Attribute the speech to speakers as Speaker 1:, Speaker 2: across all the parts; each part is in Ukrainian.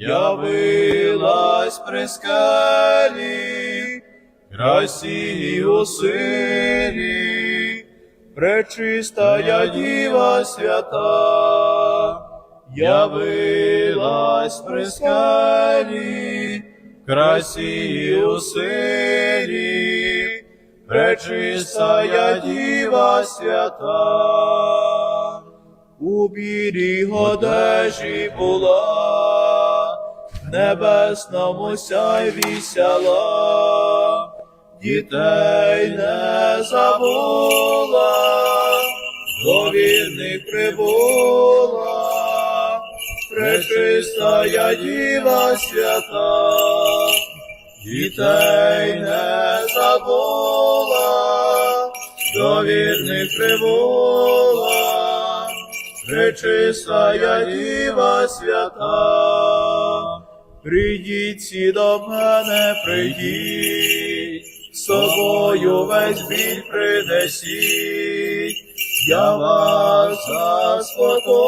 Speaker 1: явилась при скелі, красі у сирі, пречистая діва свята, явилась при скелі, красі у сирі, пречистая діва свята. У бірі одежі була, небесному сяйві сяла, дітей не забула, до вірних прибула, пречистая діва свята, дітей не забула, до вірних прибула. Пречистая Діва свята, прийдіть всі до мене, прийдіть, з собою весь біль принесіть, я вас заспокою,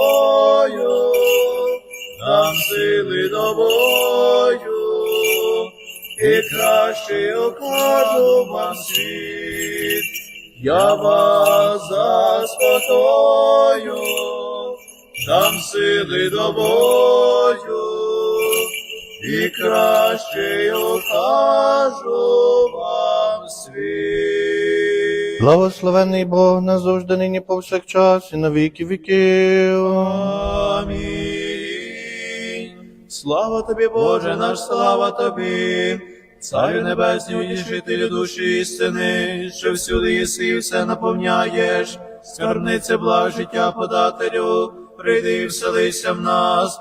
Speaker 1: дам сили до бою, і краще окажу вам світ. Я вас заспокою, дам сили до бою, і краще окажу вам світ.
Speaker 2: Благословений Бог назавжди нині повсякчас і на віки віків.
Speaker 1: Амінь. Слава тобі, Боже наш, слава тобі. Царю небесний, утішителю душі істини, що всюди єси і все наповняєш, скарбниця благ життя подателю, прийди і вселися в нас,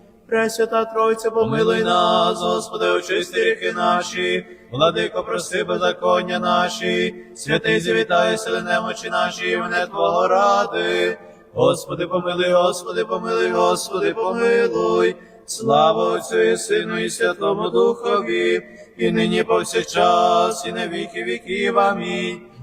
Speaker 1: Пресвята Тройця, помилуй нас, Господи, очисти ріхи наші, владико, прости беззаконня наші, святий завітає сили немочі наші, і мене Твого ради. Господи, помилуй, Господи, помилуй, Господи, помилуй. Слава Отцю і Сину, і Святому Духові, і нині повсякчас, і на віки віків. Амінь.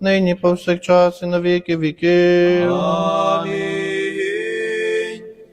Speaker 2: нині повсякчас і на віки.
Speaker 1: Амінь.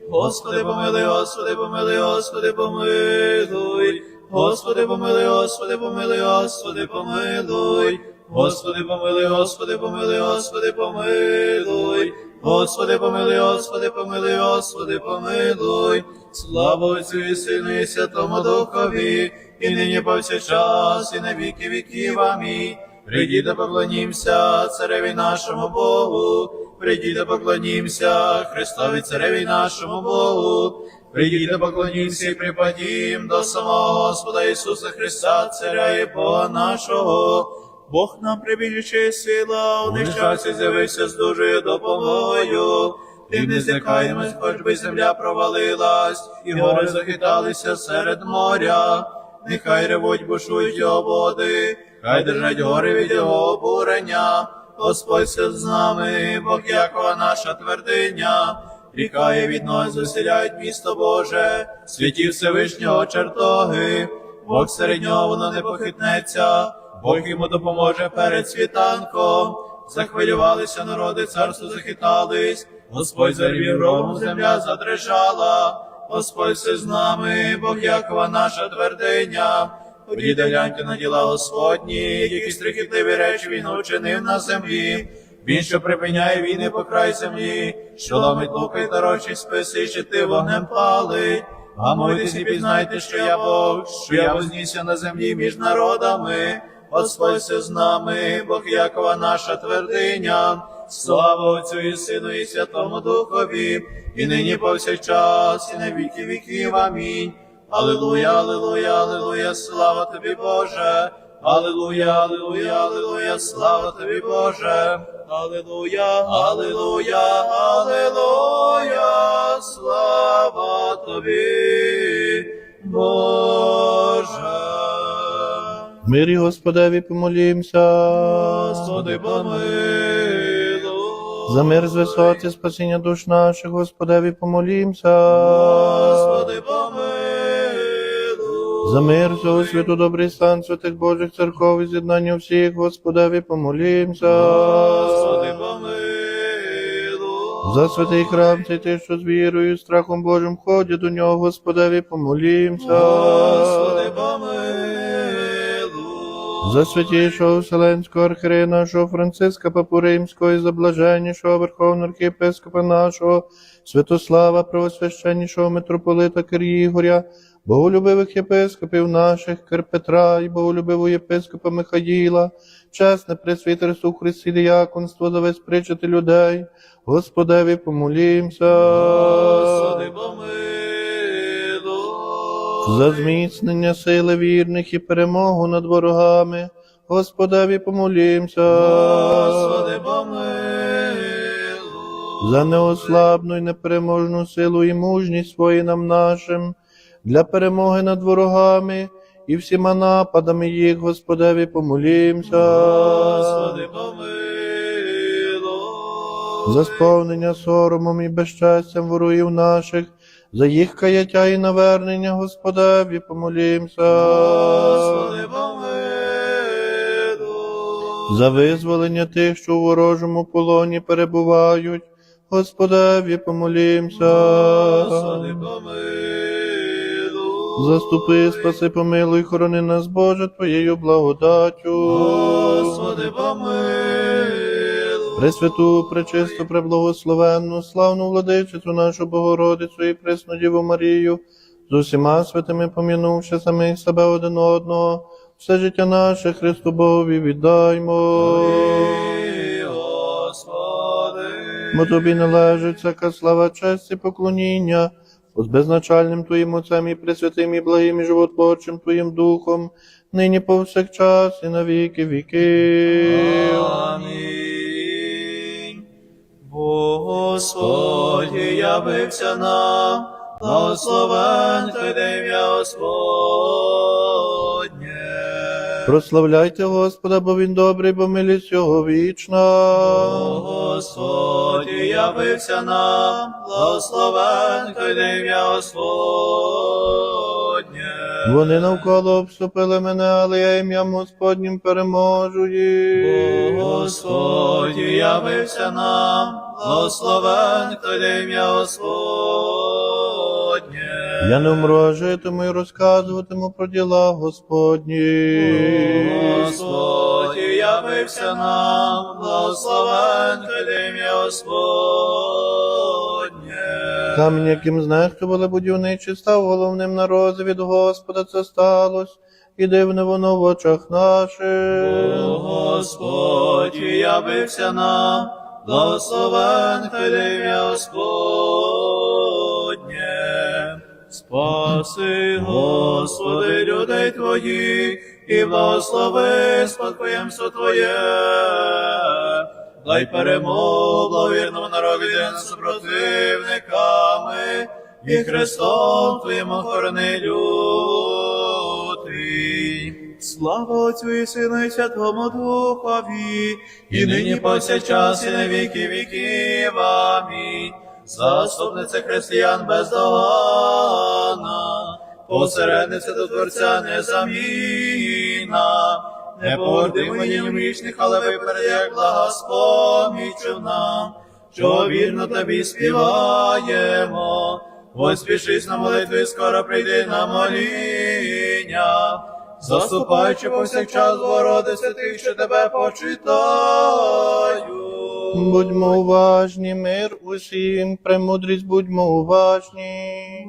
Speaker 1: Господи, помилуй, Господи, помилуй, Господи, помилуй. Господи, помилуй, Господи, помилуй, Господи, помилуй. Господи, помилуй, Господи, помилуй, Господи, помилуй. Господи, помилуй, Господи, помилуй, Господи, помилуй. Слава Отцю і Сину, і Святому Духові, і нині повсякчас, і на віки віків. Амінь. Прийди да поклонімся цареві нашому Богу, прийди да поклонімся Христові цареві нашому Богу, прийди да поклонімся і припадім до самого Господа Ісуса Христа, царя і Бога нашого. Бог нам прибіжче сила, у них часі з'явився з дужою допомогою. Тим не злякаємось, хоч би земля провалилась, і гори захиталися серед моря. Нехай ревуть, бушують води, хай держать гори від його обурення. Господь з нами, Бог Якова наша твердиня. Ріка і від нас заселяють місто Боже, святі Всевишнього чертоги. Бог серед нього воно не похитнеться, Бог йому допоможе перед світанком. Захвилювалися народи, царство захитались, Господь зарвів рогом, земля задрижала. Господь все з нами, Бог Якова наша твердиня. Ходіть гляньте на діла Господні, які страхітливі речі він учинив на землі. Він, що припиняє війни по край землі, що ломить луки й дорожчі списи, і щити вогнем палить. Гамуйтесь і пізнайте, що я Бог, що я вознісся на землі між народами. Господь з нами, Бог Якова наша твердиня. Слава Отцю і Сину, і Святому Духові, і нині повсякчас, і на віки віків. Амінь. Аллилуйя, аллилуйя, аллилуйя, слава тобі, Боже. Аллилуйя, аллилуйя, аллилуйя, слава тобі, Боже. Аллилуйя, аллилуйя, аллилуйя, слава тобі, Боже.
Speaker 2: Мирі Господеві помолімся.
Speaker 1: Господи, помилуй.
Speaker 2: За мир з висоти спасіння душ наших, Господеві помолімся.
Speaker 1: Господи, помилуй.
Speaker 2: За мир всього світу, добрий стан святих Божих церков і з'єднання всіх, Господеві помолімся.
Speaker 1: Господи, помилуй.
Speaker 2: За святий храм, цей ти, що з вірою, і страхом Божим ходять до нього, Господеві помолімся.
Speaker 1: Господи, помилуй.
Speaker 2: За святішого Вселенського архиерея нашого Франциска Папу Римського і за блаженнішого Верховного архієпископа нашого Святослава, Преосвященнішого митрополита Кирігоря, боголюбивих єпископів наших Кир Петра і боголюбивого єпископа Михаїла, чесне пресвітерство Христі діяконство за весь причити людей, Господеві помолімся.
Speaker 1: Господи, помилуй.
Speaker 2: За зміцнення сили вірних і перемогу над ворогами, Господеві помолімся.
Speaker 1: Господи, помилуй.
Speaker 2: За неослабну і непереможну силу і мужність воїнам нашим, для перемоги над ворогами і всіма нападами їх, Господеві помолімся.
Speaker 1: Господи, помилуй.
Speaker 2: За сповнення соромом і безчестям ворогів наших, за їх каяття і навернення, Господеві помолімся.
Speaker 1: Господи, помилуй.
Speaker 2: За визволення тих, що у ворожому полоні перебувають, Господеві помолімся.
Speaker 1: Господи, помилуй.
Speaker 2: Заступи, спаси, помилуй, хорони нас, Боже, Твоєю благодаттю.
Speaker 1: Господи, помилуй.
Speaker 2: Пресвяту, пречисту, преблагословенну, славну владичицю нашу Богородицю і пресну Діву Марію, з усіма святими помінувши самих себе один одного, все життя наше Христу Богові віддаймо.
Speaker 1: Господи.
Speaker 2: Бо тобі належить всяка слава, честь і поклоніння, з безначальним Твоїм Отцем і Пресвятим і благим і животворчим Твоїм Духом, нині повсякчас і на віки віків.
Speaker 1: Амінь. Господь явився нам, благословен Ти ім'я Господнє.
Speaker 2: Прославляйте Господа, бо Він добрий, бо милість його вічна.
Speaker 1: Господь явився нам, благословен Ти ім'я Господнє.
Speaker 2: Вони навколо обступили мене, але я ім'ям Господнім переможу їх.
Speaker 1: Господь явився нам, благословен Ти ім'я Господнє.
Speaker 2: Я не вмру, а житиму і розказуватиму про діла Господні.
Speaker 1: Господь явився нам, благословен Ти ім'я Господнє.
Speaker 2: Камінь, яким знехтували будівничі, став головним на розі від Господа це сталось, і дивне воно в очах наших.
Speaker 1: Господь явився нам, благословен Ти ім'я Господнє. Спаси, Господи, людей Твоїх, і благослови спадкоємство Твоє. Дай перемогу благовірному народу супротивниками, і Христом Твоїм охорони лютий. Слава Отцю і Сину і Святому Духові, і нині повсякчас, і на віки віків. Амінь. Заступниця християн бездоганна, посередниця до Творця незамінна, не погорди моїм вічних, але виперед, як блага спомічу нам, що вірно тобі співаємо. Поспішись на молитві, скоро прийди на моління, заступаючи повсякчас вороди святих, що тебе почитають.
Speaker 2: Будьмо уважні, мир усім, премудрість будьмо уважні.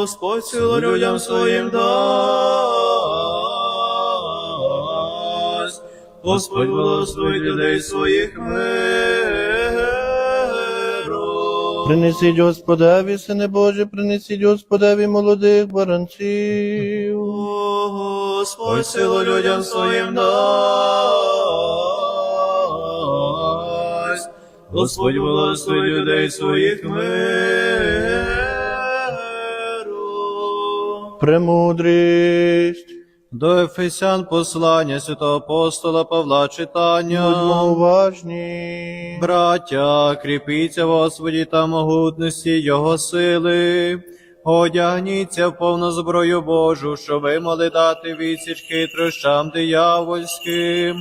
Speaker 1: Господь силу людям своїм дай. Господь благословить людей своїх миром.
Speaker 2: Принесіть Господеві, сини Божі, принесіть Господеві молодих баранців.
Speaker 1: Господь силу людям своїм дасть. Господь благословить людей своїх миром.
Speaker 2: Премудрість.
Speaker 3: До Ефесян послання святого апостола Павла читання.
Speaker 2: Будьмо уважні.
Speaker 3: Браття, кріпіться в Господі та могутності Його сили. Одягніться в повну зброю Божу, щоб ви могли дати відсіч хитрощам диявольським.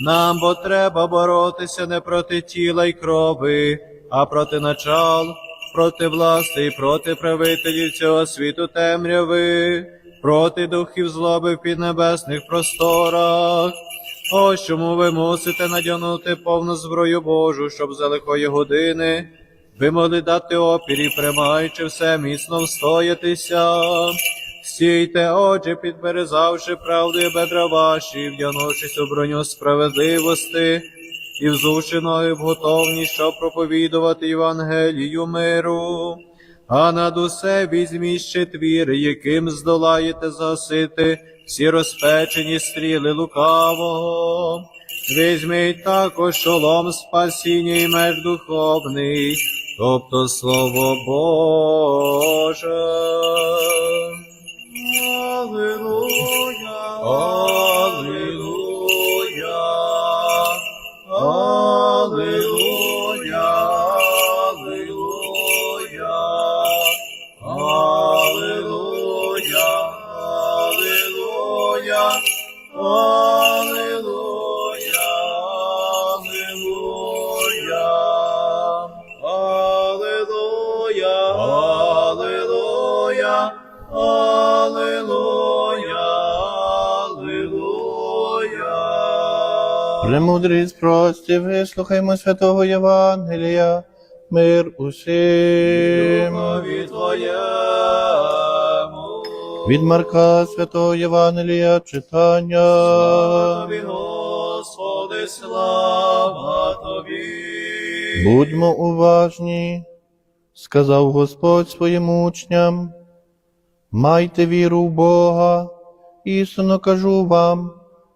Speaker 3: Нам бо треба боротися не проти тіла й крови, а проти начал, проти власти проти правителів цього світу темряви, проти духів злоби в піднебесних просторах. Ось чому ви мусите надягнути повну зброю Божу, щоб за лихої години ви могли дати опір і примаючи все міцно встоятися. Стійте, отже, підберезавши правдою бедра ваші, вдягнувшись у броню справедливості і взувши ноги в готовність, щоб проповідувати Євангелію миру. А над усе візьміть ще твір, яким здолаєте загасити всі розпечені стріли лукавого. Візьміть також шолом спасіння і меч духовний, тобто Слово Боже.
Speaker 1: Аллилуйя.
Speaker 2: Премудрість прості, вислухаймо святого Євангелія. Мир усім.
Speaker 1: Твоєму.
Speaker 2: Від Марка святого Євангелія читання.
Speaker 1: Тобі, Господи, слава Тобі.
Speaker 2: Будьмо уважні, сказав Господь своїм учням. Майте віру в Бога, істинно кажу вам,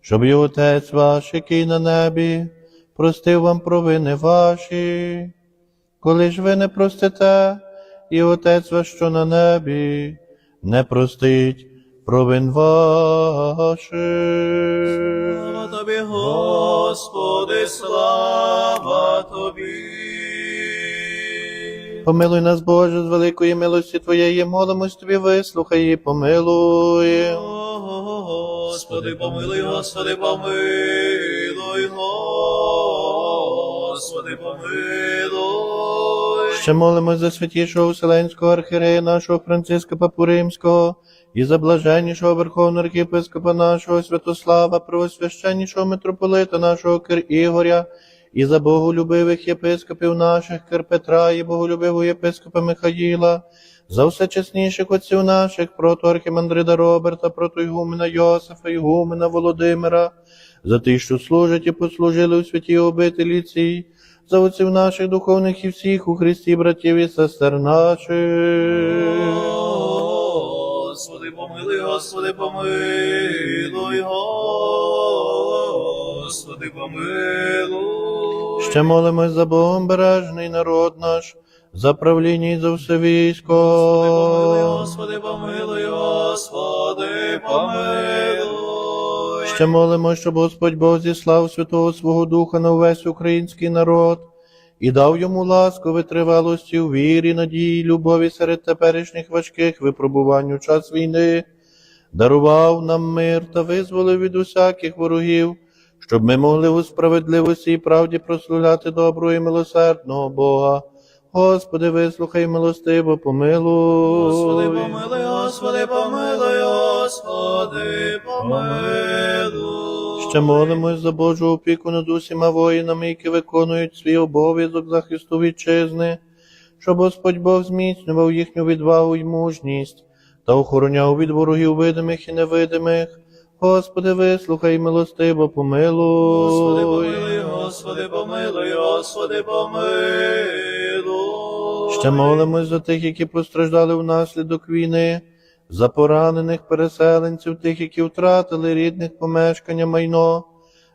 Speaker 2: щоб і Отець ваш, який на небі, простив вам провини ваші. Коли ж ви не простите, і Отець ваш, що на небі, не простить провин ваших.
Speaker 1: Слава Тобі, Господи, слава Тобі.
Speaker 2: Помилуй нас, Боже, з великої милості Твоєї, молимось Тобі, вислухай і помилуй.
Speaker 1: Господи, помилуй, Господи, помилуй, Господи, помилуй.
Speaker 2: Ще молимось за святішого Вселенського архірея нашого Франциска Папу Римського і за блаженнішого Верховного архієпископа нашого Святослава, Правосвященнішого митрополита нашого Кир Ігоря, і за боголюбивих єпископів наших Кир Петра і боголюбивого єпископа Михаїла, за все чесніших отців наших, прото архімандрида Роберта, прото Ігумена Йосифа, Ігумена Володимира, за тих, що служать і послужили у святій обителі цій, за отців наших духовних і всіх у Христі, братів і сестер наших.
Speaker 1: Господи, помилуй, Господи, помилуй, Господи, помилуй.
Speaker 2: Ще молимось за Богом бережний народ наш, за правління і за все військо.
Speaker 1: Господи, помилуй, Господи, помилуй.
Speaker 2: Ще молимо, щоб Господь Бог зіслав святого свого Духа на увесь український народ і дав йому ласку витривалості у вірі, надії, любові серед теперішніх важких випробувань у час війни, дарував нам мир та визволив від усяких ворогів, щоб ми могли у справедливості і правді прославляти доброго і милосердного Бога. Господи, вислухай милостиво, помилуй.
Speaker 1: Господи, помилуй, Господи, помилуй, Господи, помилуй.
Speaker 2: Ще молимось за Божу опіку над усіма воїнами, які виконують свій обов'язок захисту вітчизни, щоб Господь Бог зміцнював їхню відвагу й мужність та охороняв від ворогів видимих і невидимих. Господи, вислухай милостиво, помилуй.
Speaker 1: Господи, помилуй, Господи, помилуй, Господи, помилуй.
Speaker 2: Ще молимось за тих, які постраждали внаслідок війни, за поранених переселенців, тих, які втратили рідних помешкання майно,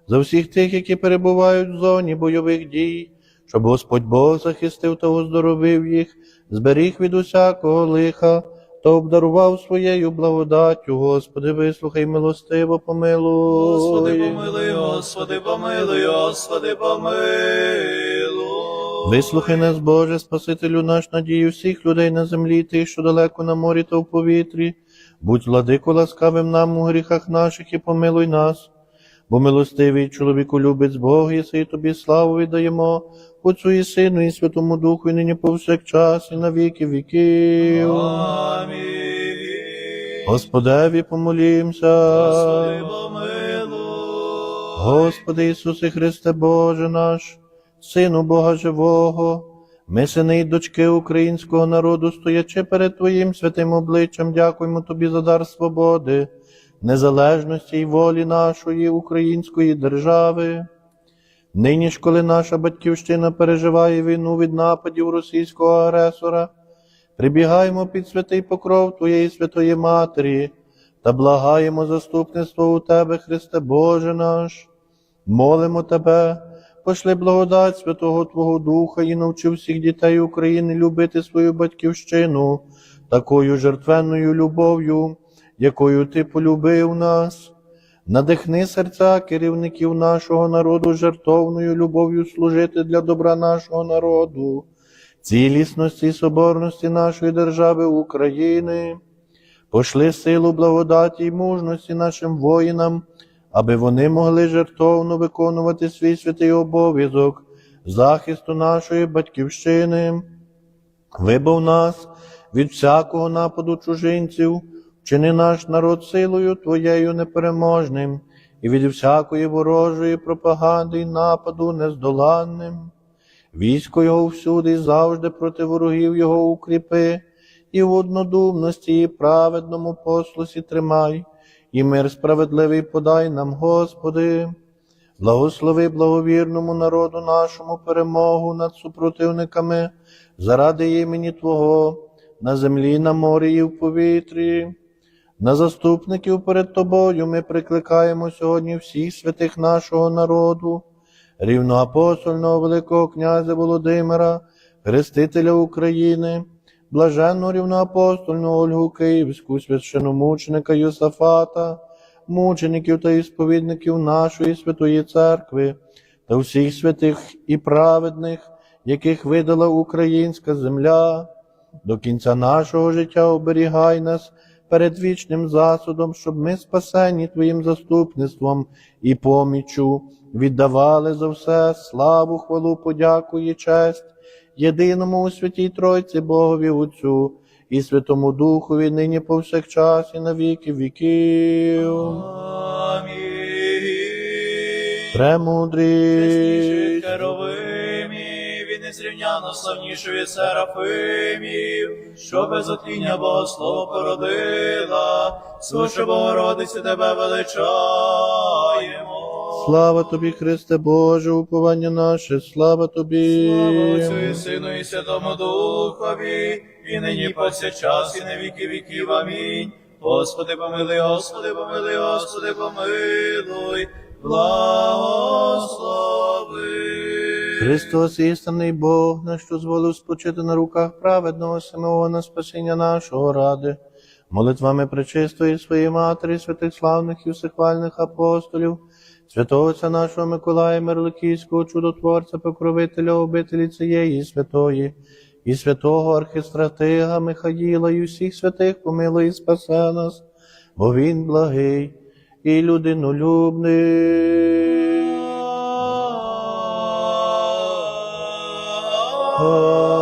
Speaker 2: за всіх тих, які перебувають в зоні бойових дій, щоб Господь Бог захистив та оздоровив їх, зберіг від усякого лиха та обдарував своєю благодаттю. Господи, вислухай милостиво, помилуй.
Speaker 1: Господи, помилуй, Господи, помилуй, Господи, помилуй.
Speaker 2: Вислухай нас, Боже, Спасителю наш, надію всіх людей на землі, тих, що далеко на морі та в повітрі. Будь владико ласкавим нам у гріхах наших і помилуй нас. Бо милостивий чоловіку любець Бог, і тобі славу віддаємо, Отцю і Сину, і Святому Духу, і нині повсякчас, і на віки віків.
Speaker 1: Амінь.
Speaker 2: Господеві помолімся.
Speaker 1: Господи, помилуй.
Speaker 2: Господи Ісусе Христе Боже наш, Сину Бога Живого, ми, сини й дочки українського народу, стоячи перед Твоїм святим обличчям, дякуємо Тобі за дар свободи, незалежності й волі нашої української держави. Нині ж, коли наша батьківщина переживає війну від нападів російського агресора, прибігаємо під святий покров Твоєї святої Матері та благаємо заступництво у Тебе, Христе Боже наш. Молимо Тебе, пошли благодать Святого Твого Духа і навчи всіх дітей України любити свою батьківщину такою жертвенною любов'ю, якою Ти полюбив нас. Надихни серця керівників нашого народу жертовною любов'ю служити для добра нашого народу, цілісності і соборності нашої держави України. Пошли силу благодаті й мужності нашим воїнам, аби вони могли жертовно виконувати свій святий обов'язок захисту нашої батьківщини. Вибав нас від всякого нападу чужинців, вчини наш народ силою Твоєю непереможним, і від всякої ворожої пропаганди й нападу нездоланним. Військо його всюди і завжди проти ворогів його укріпи, і в однодумності, і праведному послусі тримай, і мир справедливий подай нам, Господи. Благослови благовірному народу нашому перемогу над супротивниками заради імені Твого, на землі, на морі і в повітрі. На заступників перед Тобою ми прикликаємо сьогодні всіх святих нашого народу, рівноапостольного Великого князя Володимира, Хрестителя України, блаженну рівноапостольну Ольгу Київську, священомученика Йосафата, мучеників та ісповідників нашої Святої Церкви та всіх святих і праведних, яких видала українська земля. До кінця нашого життя оберігай нас перед вічним засудом, щоб ми, спасені Твоїм заступництвом і поміччю, віддавали за все славу, хвалу, подяку і честь єдиному у святій Тройці Богові Отцю і Святому Духові нині повсякчас і на віки віків.
Speaker 1: Амінь.
Speaker 2: Премудрість.
Speaker 1: Незрівняно славнішу від серафимів, що без отління Богослова породила, слуше Богородиці тебе величаємо.
Speaker 2: Слава тобі, Христе Боже, уповання наше, слава тобі.
Speaker 1: Слава Отцю і Сину і Святому Духові, і нині повсякчас, і на віки віків. Амінь. Господи, помилуй, Господи, помилуй, Господи, помилуй, благослови.
Speaker 2: Христос, істинний Бог, наш що зволив спочити на руках праведного Симеона спасіння нашого ради, молитвами пречистої своєї Матері, святих славних і всехвальних апостолів, святого Отця нашого Миколая Мерликійського, чудотворця, покровителя обителі цієї святої, і святого архистратига Михаїла, і всіх святих помилуй і спасе нас, бо Він благий і людинолюбний. Oh.